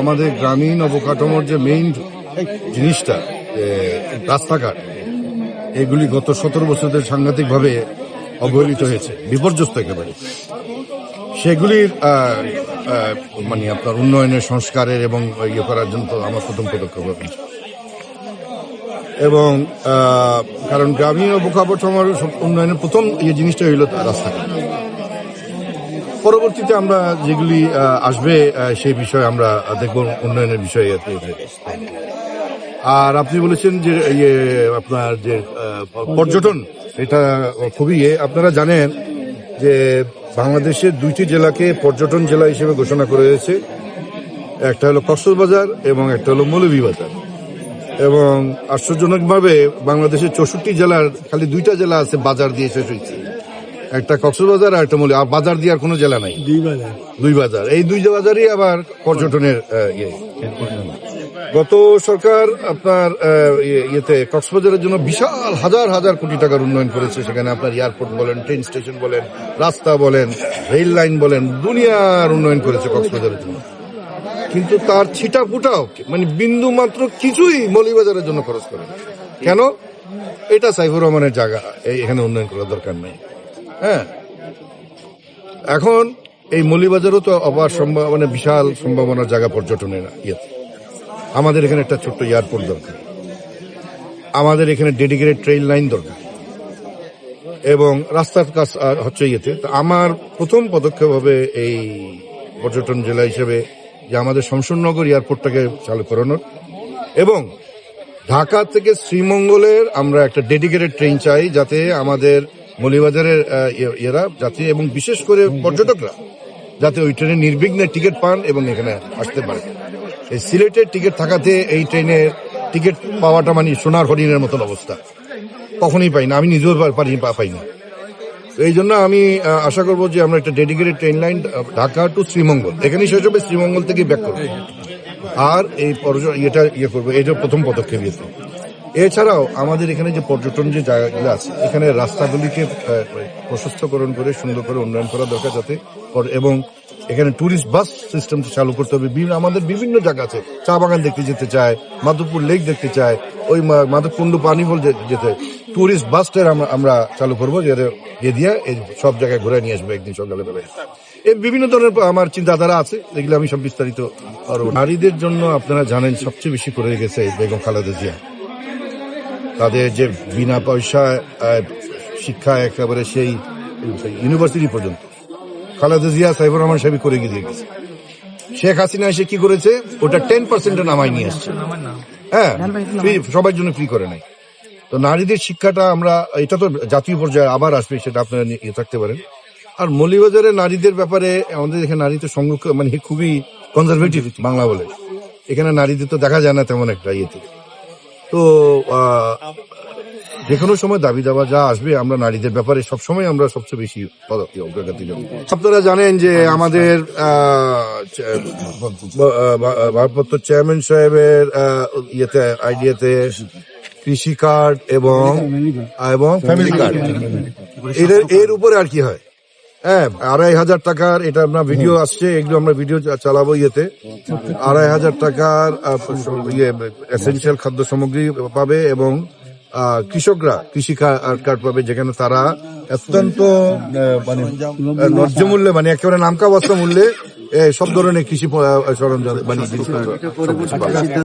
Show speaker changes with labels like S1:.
S1: আমাদের গ্রামীণ অবকাঠামোর যে মেইন জিনিসটা রাস্তাঘাট, এগুলি গত সতেরো বছরের সাংঘাতিকভাবে অবহেলিত হয়েছে, বিপর্যস্ত একেবারে। সেগুলির মানে আপনার উন্নয়নের সংস্কারের এবং ইয়ে করার জন্য আমার প্রথম পদক্ষেপ এবং কারণ গ্রামীণ অবকাঠামোর উন্নয়নের প্রথম ইয়ে জিনিসটা হইল রাস্তাঘাট। পরবর্তীতে আমরা যেগুলি আসবে সেই বিষয়ে আমরা দেখব, উন্নয়নের বিষয়ে আর আপনি বলেছেন যে ইয়ে আপনার যে পর্যটন, এটা খুবই ইয়ে। আপনারা জানেন যে বাংলাদেশের দুইটি জেলাকে পর্যটন জেলা হিসেবে ঘোষণা করা হয়েছে। একটা হলো কক্সবাজার এবং একটা হলো মৌলভীবাজার। এবং আশ্চর্যজনকভাবে বাংলাদেশের চৌষট্টি জেলার খালি দুইটা জেলা আছে বাজার দিয়ে শেষ হয়েছে। একটা কক্সবাজার আর একটা মৌলী আর বাজার দিয়ে আর কোনো জেলা নাই?
S2: দুই বাজার।
S1: দুই বাজার। এই দুই বাজারই আবার পর্যটনের ইয়ে। গত সরকার আপনার ইয়ে- ইয়েতে কক্সবাজারের জন্য বিশাল হাজার হাজার কোটি টাকার উন্নয়ন করেছে। সেখানে আপনার এয়ারপোর্ট বলেন ট্রেন স্টেশন বলেন রাস্তা বলেন রেল লাইন বলেন দুনিয়ার উন্নয়ন করেছে কক্সবাজারের জন্য। কিন্তু তার ছিটা ফুটাও মানে বিন্দু মাত্র কিছুই মৌলিবাজারের জন্য খরচ করে কেন? এটা সাইফুর রহমানের জায়গা। এই- এখানে উন্নয়ন করার দরকার নেই। হ্যাঁ। এখন এই মৌলিবাজারও তো অপার সম্ভাবনা মানে বিশাল সম্ভাবনার জায়গা পর্যটনের ইয়েতে আমাদের এখানে একটা ছোট্ট এয়ারপোর্ট দরকার। আমাদের এখানে ডেডিকেটেড ট্রেন লাইন দরকার। এবং রাস্তার কাজ আর হচ্ছে ইয়েতে। তো আমার প্রথম পদক্ষেপ হবে এই পর্যটন জেলা হিসেবে যে আমাদের শমশননগর এয়ারপোর্টটাকে চালু করানোর। এবং ঢাকা থেকে শ্রীমঙ্গলের আমরা একটা ডেডিকেটেড ট্রেন চাই যাতে আমাদের মৌলিবাজারের আহ, ইয়ে- যাতে এবং বিশেষ করে পর্যটকরা যাতে ওই ট্রেনে নির্বিঘ্নে টিকিট পান এবং এখানে আসতে পারে। এই সিলেটের টিকিট থাকাতে এই ট্রেনের টিকিট পাওয়াটা মানে সোনার হরিণের মতন অবস্থা। কখনই পাই না। আমি নিজেও পারি পাই না এই জন্য আমি আশা করব যে আমরা একটা dedicated train line Dhaka to Sreemangal. এখানেই শেষ হবে শ্রীমঙ্গল থেকে ব্যাক করব। আর এই এটা ইয়ে করব। এটা প্রথম পদক্ষেপ এছাড়াও আমাদের এখানে যে পর্যটন যে জায়গাগুলো আছে, এখানে রাস্তাগুলিকে প্রশস্তকরণ করে, সুন্দর করে উন্নয়ন করা দরকার যাতে এবং এখানে ট্যুরিস্ট বাস সিস্টেম চালু করতে হবে। আমাদের বিভিন্ন জায়গা আছে। চা বাগান দেখতে যেতে চায়, মাধবপুর লেক দেখতে চায়, ওই মাধবকুণ্ড পানি যে- যেতে। ট্যুরিস্ট বাসটার আমরা চালু করব যেটা দিয়ে এই সব জায়গায় ঘুরে নিয়ে আসব একদিন সকালে বেলায় এই বিভিন্ন ধরনের আমার চিন্তাধারা আছে যেগুলো আমি সব বিস্তারিত নারীদের জন্য আপনারা জানেন, সবচেয়ে বেশি করে গেছে বেগম খালেদা জিয়া। তাদের যে বিনা পয়সায় শিক্ষা একেবারে সেই ইউনিভার্সিটি পর্যন্ত। খালেদা জিয়া, সাইফুর রহমান সাহেব করে গিয়ে গেছে। শেখ হাসিনা এসে কি করেছে? ওটা টেন পার্সেন্টে নামায় নিয়ে আসছে হ্যাঁ সবার জন্য ফ্রি করে নাই তো নারীদের শিক্ষাটা আমরা, এটা তো জাতীয় পর্যায়ে আবার আসবে, সেটা আপনারা নিয়ে ইয়ে থাকতে পারেন। আর মৌলিবাজারে নারীদের ব্যাপারে আমাদের এখানে নারীদের সংরক্ষণ মানে খুবই কনজারভেটিভ বাংলা বলে। এখানে নারীদের তো দেখা যায় না তেমন একটা ইয়েতে। তো যে কোনো সময় দাবি দাবা যা আসবে আমরা নারীদের ব্যাপারে সবসময় আমরা সবচেয়ে বেশি পদক্ষেপ অগ্রগতি দেব আপনারা জানেন যে আমাদের আহ, ভা- ভারপ্রাপ্ত চেয়ারম্যান সাহেবের ইয়েতে আইডিয়াতে কৃষি কার্ড এবং এবং ফ্যামিলি কার্ড এর এর উপরে আর কি হয়? হ্যাঁ আড়াই হাজার টাকার এটা আমরা ভিডিও আসছে এগুলো আমরা ভিডিও চা- চালাবো ইয়েতে আড়াই হাজার টাকার আহ, ইয়ে এসেন্সিয়াল খাদ্য সামগ্রী পাবে এবং আহ, কৃষকরা কৃষি কার্ড পাবে যেখানে তারা অত্যন্ত মানে ন্যায্য মূল্যে মানে একেবারে নামকা বস্তা মূল্যে সব ধরনের কৃষি সরঞ্জাম মানে।